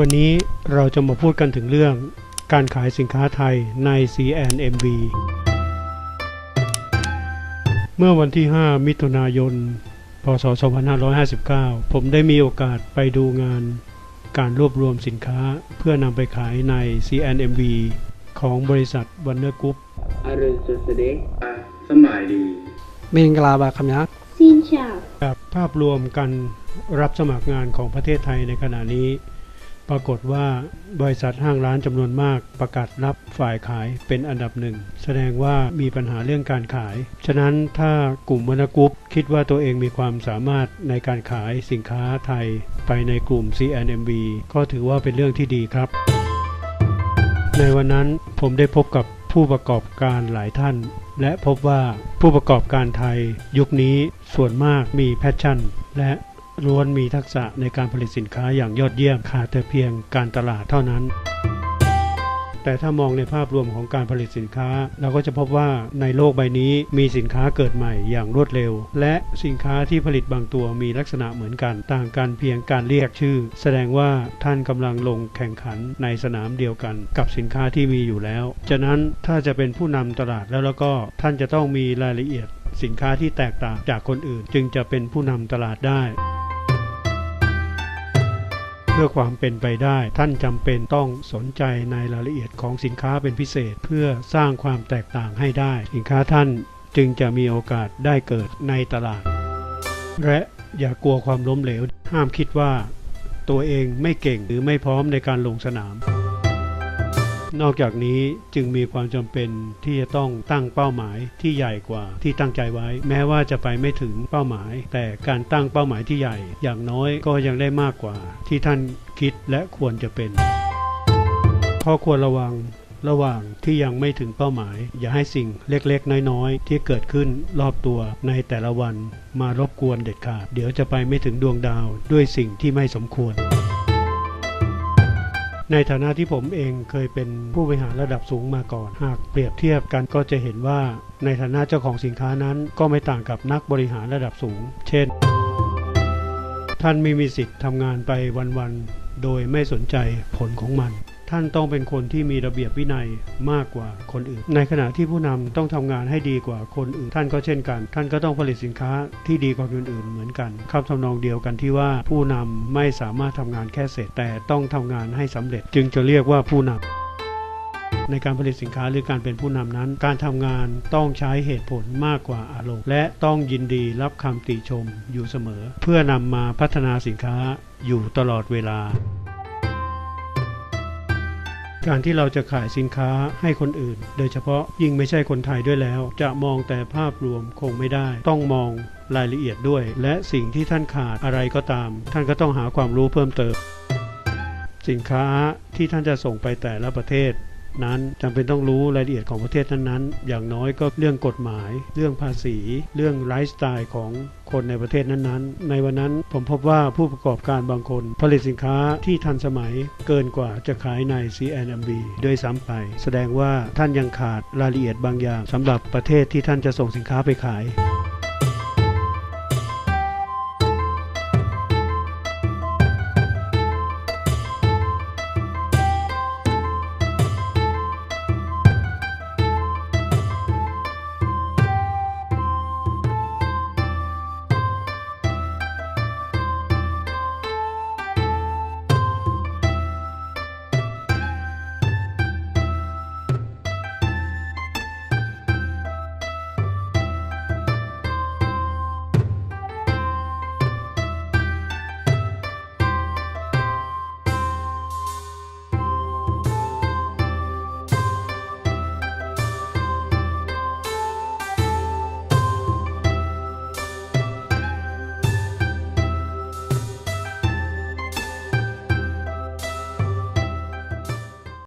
วันนี้เราจะมาพูดกันถึงเรื่องการขายสินค้าไทยใน CNMB เมื่อวันที่ 5 มิถุนายน พศ 2559 ผมได้มีโอกาสไปดูงานการรวบรวมสินค้าเพื่อนำไปขายใน CNMB ของบริษัทวันเนอร์กรุ๊ปอารุณสุดเด็กสมัยดีเมนกลาบาคำยักซีนชาภาพรวมกันรับสมัครงานของประเทศไทยในขณะนี้ ปรากฏว่าบริษัทห้างร้านจำนวนมากประกาศรับฝ่ายขายเป็นอันดับหนึ่ง แสดงว่ามีปัญหาเรื่องการขาย ฉะนั้นถ้ากลุ่มวรรณกรุ๊ปคิดว่าตัวเองมีความสามารถในการขายสินค้าไทย ไปในกลุ่ม CNMB ก็ถือว่าเป็นเรื่องที่ดีครับ ในวันนั้นผมได้พบกับผู้ประกอบการหลายท่าน และพบว่าผู้ประกอบการไทย ยุคนี้ส่วนมากมีแพชชั่น และ ล้วนมีทักษะในการผลิตสินค้าอย่างยอดเยี่ยมขาดแต่เพียงการตลาดเท่านั้น แต่ถ้ามองในภาพรวมของการผลิตสินค้า เราก็จะพบว่าในโลกใบนี้มีสินค้าเกิดใหม่อย่างรวดเร็ว และสินค้าที่ผลิตบางตัวมีลักษณะเหมือนกัน ต่างกันเพียงการเรียกชื่อ แสดงว่าท่านกำลังลงแข่งขันในสนามเดียวกันกับสินค้าที่มีอยู่แล้ว ฉะนั้นถ้าจะเป็นผู้นำตลาดแล้วแล้วก็ท่านจะต้องมีรายละเอียดสินค้าที่แตกต่างจากคนอื่นจึงจะเป็นผู้นำตลาดได้ พื่อความเป็นไปได้ ท่านจำเป็นต้องสนใจในรายละเอียดของสินค้าเป็นพิเศษ เพื่อสร้างความแตกต่างให้ได้ สินค้าท่านจึงจะมีโอกาสได้เกิดในตลาด และอย่ากลัวความล้มเหลว ห้ามคิดว่า ตัวเองไม่เก่งหรือไม่พร้อมในการลงสนาม นอกจากนี้จึงมีความจำเป็นที่จะต้องตั้งเป้าหมายที่ใหญ่กว่าที่ตั้งใจไว้ แม้ว่าจะไปไม่ถึงเป้าหมาย แต่การตั้งเป้าหมายที่ใหญ่ อย่างน้อยก็ยังได้มากกว่า ที่ท่านคิดและควรจะเป็นข้อควรระวังระหว่างที่ยังไม่ถึงเป้าหมาย อย่าให้สิ่งเล็กๆ น้อยๆ ที่เกิดขึ้นรอบตัวในแต่ละวันมารบกวนเด็ดขาด เดี๋ยวจะไปไม่ถึงดวงดาวด้วยสิ่งที่ไม่สมควร ในฐานะที่ผมเองเคยเป็นผู้บริหารระดับสูงมาก่อน หากเปรียบเทียบกันก็จะเห็นว่าในฐานะเจ้าของสินค้านั้นก็ไม่ต่างกับนักบริหารระดับสูง เช่น ท่านไม่มีสิทธิ์ทำงานไปวันๆโดยไม่สนใจผลของมัน ท่านต้องเป็นคนที่มีระเบียบวินัยมากกว่าคนอื่น ในขณะที่ผู้นำต้องทำงานให้ดีกว่าคนอื่น ท่านก็เช่นกัน ท่านก็ต้องผลิตสินค้าที่ดีกว่าคนอื่นเหมือนกันคำทำนองเดียวกันที่ว่าผู้นำไม่สามารถทำงานแค่เสร็จ แต่ต้องทำงานให้สำเร็จ จึงจะเรียกว่าผู้นำในการผลิตสินค้าหรือการเป็นผู้นำนั้น การทำงานต้องใช้เหตุผลมากกว่าอารมณ์ และต้องยินดีรับคำติชมอยู่เสมอ เพื่อนำมาพัฒนาสินค้าอยู่ตลอดเวลา การที่เราจะขายสินค้าให้คนอื่น โดยเฉพาะยิ่งไม่ใช่คนไทยด้วยแล้ว จะมองแต่ภาพรวมคงไม่ได้ ต้องมองรายละเอียดด้วย และสิ่งที่ท่านขาดอะไรก็ตาม ท่านก็ต้องหาความรู้เพิ่มเติม สินค้าที่ท่านจะส่งไปแต่ละประเทศ นั้นจำเป็นต้องรู้รายละเอียดของประเทศนั้นๆ อย่างน้อยก็เรื่องกฎหมาย เรื่องภาษี เรื่องไลฟ์สไตล์ของคนในประเทศนั้นๆ ในวันนั้นผมพบว่าผู้ประกอบการบางคน ผลิตสินค้าที่ทันสมัยเกินกว่าจะขายใน CNMB ด้วยซ้ำไป แสดงว่าท่านยังขาดรายละเอียดบางอย่างสำหรับประเทศที่ท่านจะส่งสินค้าไปขาย